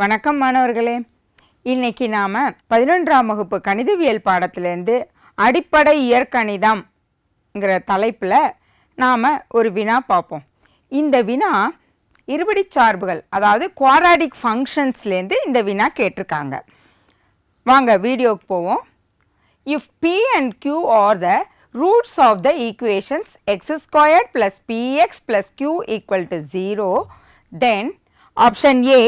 வணக்கம் மாணவர்களே. இன்னைக்கு நாம் பதினொன்றாம் வகுப்பு கணிதவியல் பாடத்திலேருந்து அடிப்படை இயற்கணிதம்ங்கிற தலைப்பில் நாம் ஒரு வினா பார்ப்போம். இந்த வினா இருபடி சார்புகள் அதாவது குவாராடிக் ஃபங்க்ஷன்ஸ்லேருந்து இந்த வினா கேட்டிருக்காங்க. வாங்க வீடியோக்கு போவோம். If p and q are the roots of the equations x squared plus px plus q equal to zero then option A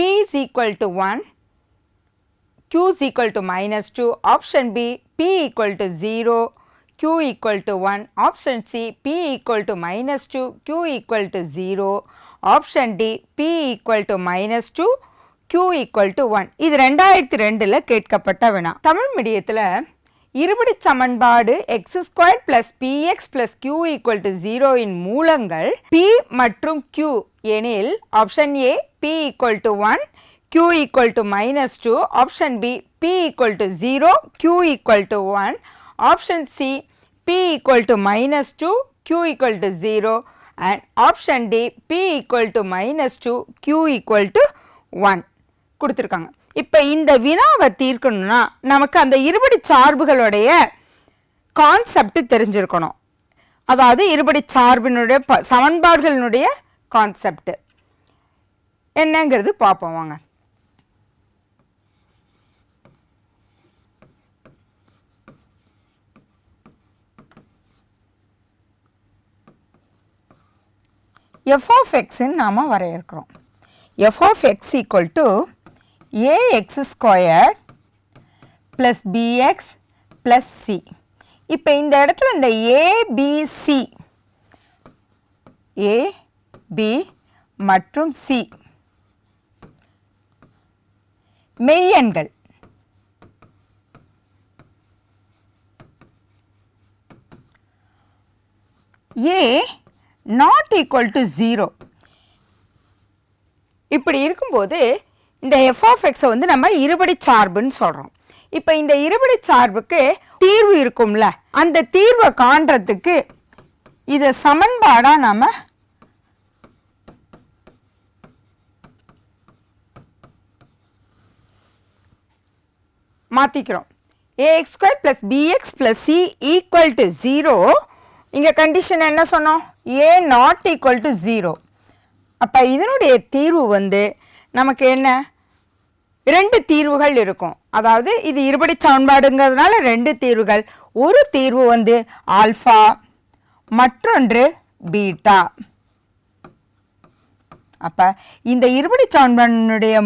p is equal to 1 q is equal to minus 2 option B p equal to 0 q equal to 1 option C p equal to minus 2 q equal to 0 option D p equal to minus 2 q equal to 1 இது ரெண்டாயிரத்தி ரெண்டில் கேட்கப்பட்ட வினா தமிழ் மீடியத்தில் இருபடி சமன்பாடு x square plus px plus q equal to zero மூலங்கள் p மற்றும் q எனில் option A p equal to one q equal to minus two option B p equal to zero q equal to one option C p equal to minus two q equal to zero and option D p equal to minus two q equal to one கொடுத்துருக்காங்க. இப்போ இந்த வினாவை தீர்க்கணும்னா நமக்கு அந்த இருபடி சார்புகளுடைய concept தெரிஞ்சிருக்கணும். அதாவது இருபடி சார்பினுடைய ப சமன்பாடுகளினுடைய கான்செப்ட் என்னங்கிறது பார்ப்போம் வாங்க. எஃப் ஆஃப் நாம் வரையறுக்கிறோம். F of x equal to ax square plus bx plus c இப்போ இந்த இடத்துல இந்த a b c a b மற்றும் c மெய்யெண்கள். A not equal to zero இப்படி இருக்கும்போது இந்த எஃப் வந்து நம்ம இருபடி சார்புன்னு சொல்கிறோம் இப்போ இந்த இருபடி சார்புக்கு தீர்வு இருக்கும்ல அந்த தீர்வை காண்றதுக்கு இதை சமன்பாடாக நம்ம மாற்றிக்கிறோம் ax square plus bx plus c equal to zero இங்கே கண்டிஷன் என்ன சொன்னோம்? A not equal to zero அப்போ இதனுடைய தீர்வு வந்து நமக்கு என்ன? ரெண்டு தீர்வுகள் இருக்கும். அதாவது இது இருபடி சமன்பாடுங்கிறதுனால ரெண்டு தீர்வுகள். ஒரு தீர்வு வந்து ஆல்ஃபா மற்றொன்று பீட்டா. அப்போ இந்த இருபடி சமன்பாடினுடைய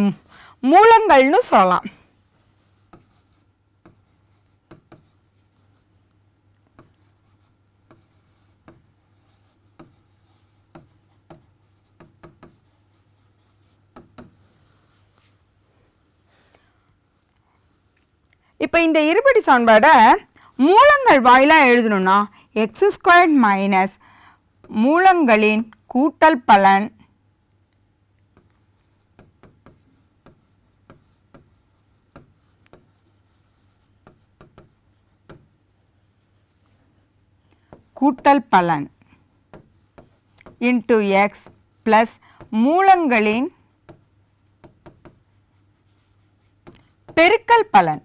மூலங்கள்னு சொல்லலாம். இப்போ இந்த இருபடி சமன்பாடை மூலங்கள் வாயிலாக எழுதணும்னா எக்ஸ் ஸ்கொயர் மைனஸ் மூலங்களின் கூட்டல் பலன் கூட்டல் பலன் இன்டு எக்ஸ் ப்ளஸ் மூலங்களின் பெருக்கல் பலன்.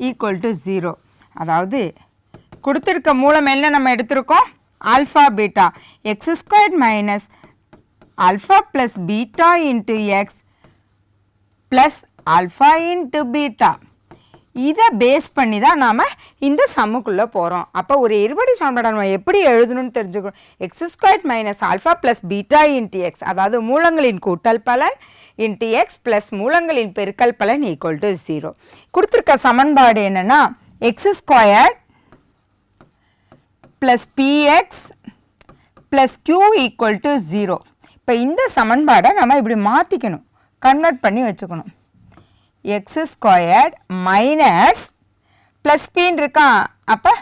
ஈக்குவல் டு ஜீரோ அதாவது கொடுத்துருக்க மூலம் என்ன நம்ம எடுத்திருக்கோம்? Alpha beta x square minus alpha plus beta into x plus alpha into beta இதை பேஸ் பண்ணி தான் நாம் இந்த சம்முக்குள்ளே போகிறோம் அப்போ ஒரு இருபடி சமன்பாடை நம்ம எப்படி எழுதணும்னு தெரிஞ்சுக்கணும். X square minus alpha plus beta into x அதாவது மூலங்களின் கூட்டல் பலன் இன்டி எக்ஸ் ப்ளஸ் மூலங்களின் பெருக்கல் பலன் ஈக்குவல் டு ஜீரோ கொடுத்துருக்க சமன்பாடு என்னென்னா x square plus b x plus q equal to zero இப்போ இந்த சமன்பாடை நம்ம இப்படி மாற்றிக்கணும் கன்வெர்ட் பண்ணி வச்சுக்கணும். எக்ஸ் ஸ்கொயர்ட் மைனஸ் ப்ளஸ் பின்னு இருக்கான் அப்போ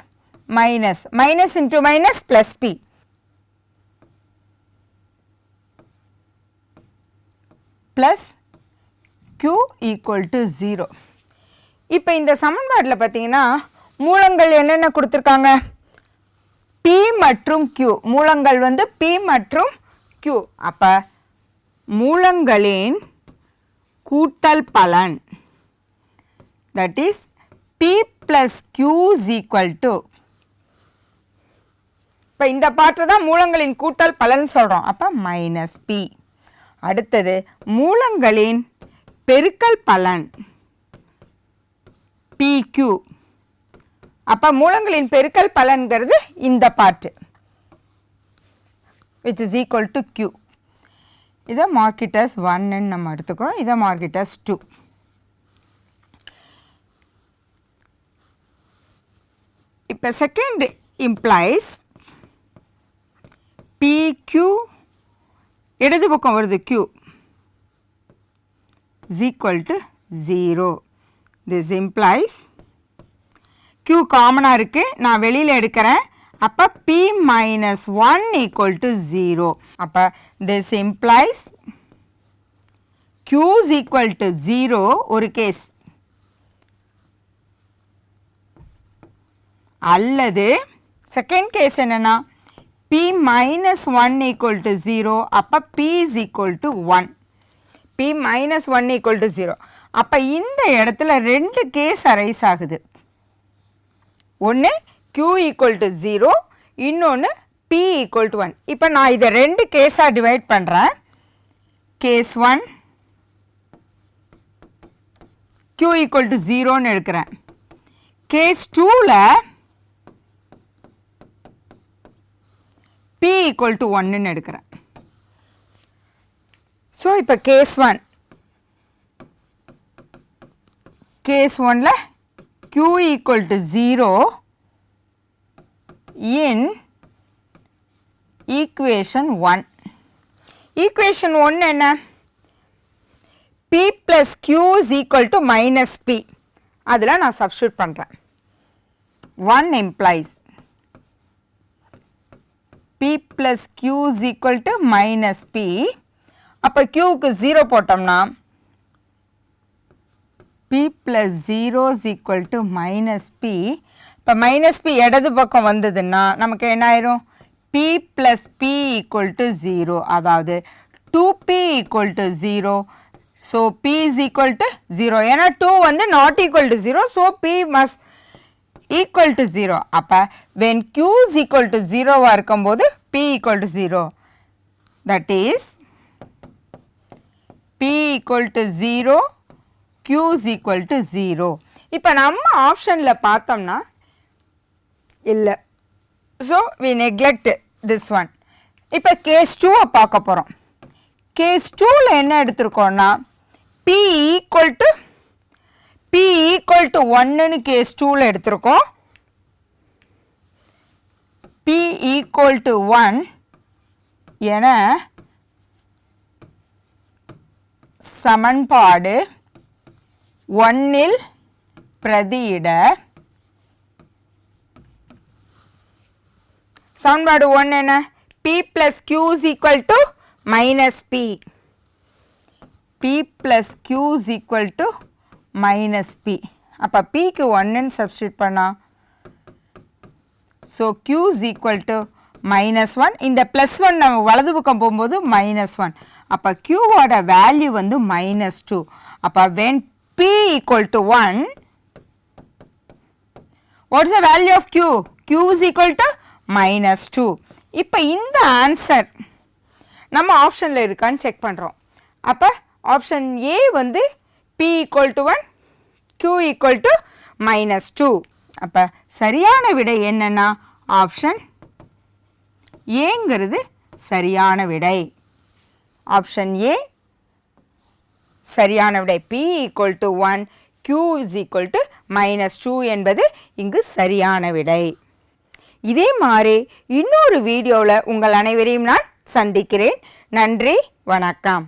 minus minus into minus plus p plus q equal to zero இப்போ இந்த சமன்பாட்டில் பார்த்தீங்கன்னா மூலங்கள் என்னென்ன கொடுத்துருக்காங்க? பி மற்றும் கியூ மூலங்கள் வந்து பி மற்றும் கியூ அப்போ மூலங்களின் கூட்டல் பலன். That is p plus Q is equal to. இப்போ இந்த பாட்டு தான் மூலங்களின் கூட்டல் பலன் சொல்கிறோம் அப்போ மைனஸ் பி அடுத்தது மூலங்களின் பெருக்கல் பலன். பிக்யூ அப்போ மூலங்களின் பெருக்கல் பலன்கிறது இந்த பாட்டு. Which is equal to q இதை மார்க்கிட்டஸ் ஒன்னு நம்ம எடுத்துக்கிறோம். இதை மார்க்கிட்டஸ் டூ இப்போ செகண்ட் இம்ப்ளைஸ் பிக்யூ இடது பக்கம் வருது q. Is equal to 0 this implies q காமனாக இருக்கு. நான் வெளியில் எடுக்கிறேன். அப்போ p minus 1 equal to 0 அப்போ this implies q is equal to 0 ஒரு கேஸ் அல்லது செகண்ட் கேஸ் என்னென்னா p minus one equal to zero அப்போ p is equal to one p minus one equal to zero அப்போ இந்த இடத்துல ரெண்டு கேஸ் அரைஸ் ஆகுது. ஒன்று க்யூ ஈக்குவல் டு ஜீரோ இன்னொன்று பி ஈக்குவல் டு ஒன் இப்போ நான் இதை ரெண்டு கேஸாக டிவைட் பண்ணுறேன் case one q equal to ஜீரோன்னு எடுக்கிறேன். கேஸ் டூவில் p equal to 1ன்னு எடுக்கிறேன். ஸோ இப்போ கேஸ் ஒன் கேஸ் ஒனில் q equal to 0 in equation 1. Equation 1 என்ன? P plus q is equal to minus p. அதில் நான் substitute பண்ணுறேன் one implies p plus q is equal to minus p அப்போ qக்கு 0 போட்டோம்னா p plus 0 is equal to minus p இப்போ minus B இடது பக்கம் வந்ததுன்னா நமக்கு என்ன ஆயிரும் p plus p equal to 0 அதாவது 2p equal to 0 so p is equal to 0 ஏன்னா 2 வந்து not equal to 0 so p must equal to zero அப்போ when q is equal to 0 வா இருக்கும்போது p equal to 0 that is p equal to 0 q is equal to 0 இப்போ நம்ம ஆப்ஷனில் பார்த்தோம்னா இல்லை. So we neglect this one இப்போ case டூவை பார்க்க போகிறோம் கேஸ் டூவில் என்ன எடுத்திருக்கோம்னா p equal to p equal to ஒன்னுன்னு case 2ல எடுத்திருக்கோம். பி ஈக்குவல் to ஒன் என சமன்பாடு ஒன்னில் பிரதியிட சமன்பாடு 1 என்ன? P plus q is equal to minus p p plus q is equal to minus p அப்போ பிக்கு ஒன்னுன்னு சப்ஸ்டியூட் பண்ணா? So q is equal to minus one இந்த ப்ளஸ் ஒன் நம்ம வலது பக்கம் போகும்போது மைனஸ் ஒன் அப்போ க்யூவோட வேல்யூ வந்து மைனஸ் டூ அப்போ when p equal to one what's the value of q q? Is equal to minus two இப்போ இந்த ஆன்சர் நம்ம ஆப்ஷனில் இருக்கான்னு செக் பண்ணுறோம் அப்போ ஆப்ஷன் ஏ வந்து p equal to one q equal to minus two அப்போ சரியான விடை என்னன்னா ஆப்ஷன் ஏங்கிறது சரியான விடை. ஆப்ஷன் ஏ சரியான விடை. P equal to one q is equal to minus two என்பது இங்கு சரியான விடை. இதே மாதிரி இன்னொரு வீடியோவில் உங்கள் அனைவரையும் நான் சந்திக்கிறேன். நன்றி வணக்கம்.